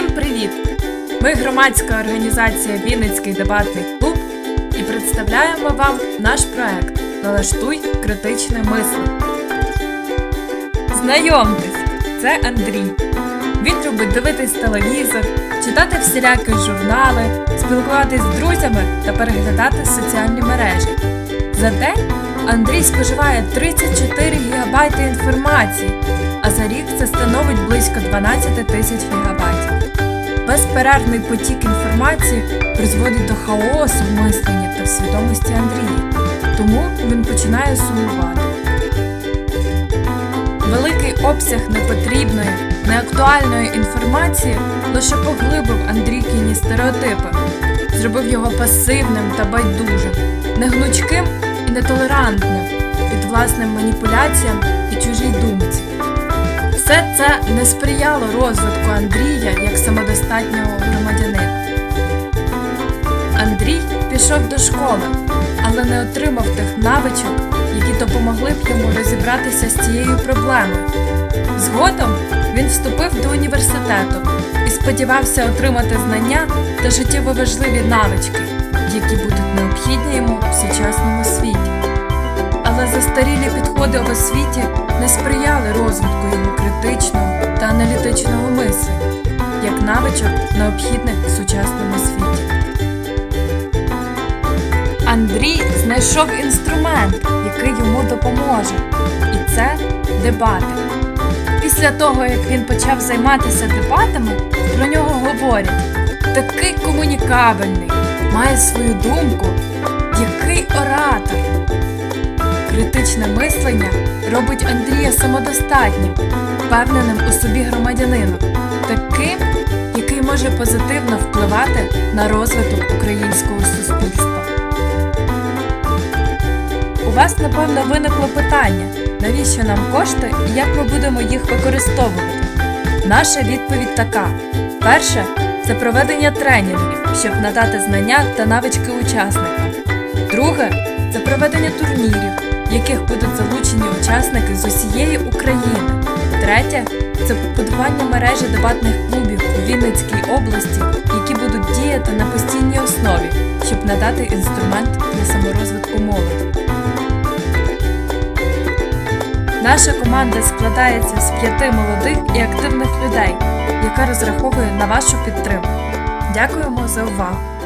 Всім привіт! Ми громадська організація Вінницький дебатний клуб і представляємо вам наш проект Налаштуй критичне мислення. Знайомтесь, це Андрій. Він любить дивитись телевізор, читати всілякі журнали, спілкуватись з друзями та переглядати соціальні мережі. За день Андрій споживає 34 гігабайти інформації, а за рік це становить близько 12 тисяч гігабайтів. Безперервний потік інформації призводить до хаосу в мисленні та в свідомості Андрія, тому він починає сумувати. Великий обсяг непотрібної, неактуальної інформації лише поглибив Андрійкіні стереотипи, зробив його пасивним та байдужим, негнучким нетолерантним, під власним маніпуляціям і чужій думці. Все це не сприяло розвитку Андрія як самодостатнього громадянина. Андрій пішов до школи, але не отримав тих навичок, які допомогли б йому розібратися з цією проблемою. Згодом він вступив до університету і сподівався отримати знання та життєво важливі навички, застарілі підходи в освіті не сприяли розвитку його критичного та аналітичного мислення, як навичок, необхідних в сучасному світі. Андрій знайшов інструмент, який йому допоможе, і це дебати. Після того, як він почав займатися дебатами, про нього говорять: такий комунікабельний, має свою думку, який оратор. Критичне мислення робить Андрія самодостатнім, впевненим у собі громадянином, таким, який може позитивно впливати на розвиток українського суспільства. У вас, напевно, виникло питання, навіщо нам кошти і як ми будемо їх використовувати? Наша відповідь така: перше це проведення тренінгів, щоб надати знання та навички учасникам. Друге це проведення турнірів, в яких будуть залучені учасники з усієї України. Третє це побудування мережі дебатних клубів у Вінницькій області, які будуть діяти на постійній основі, щоб надати інструмент для саморозвитку молоді. Наша команда складається з п'яти молодих і активних людей, яка розраховує на вашу підтримку. Дякуємо за увагу!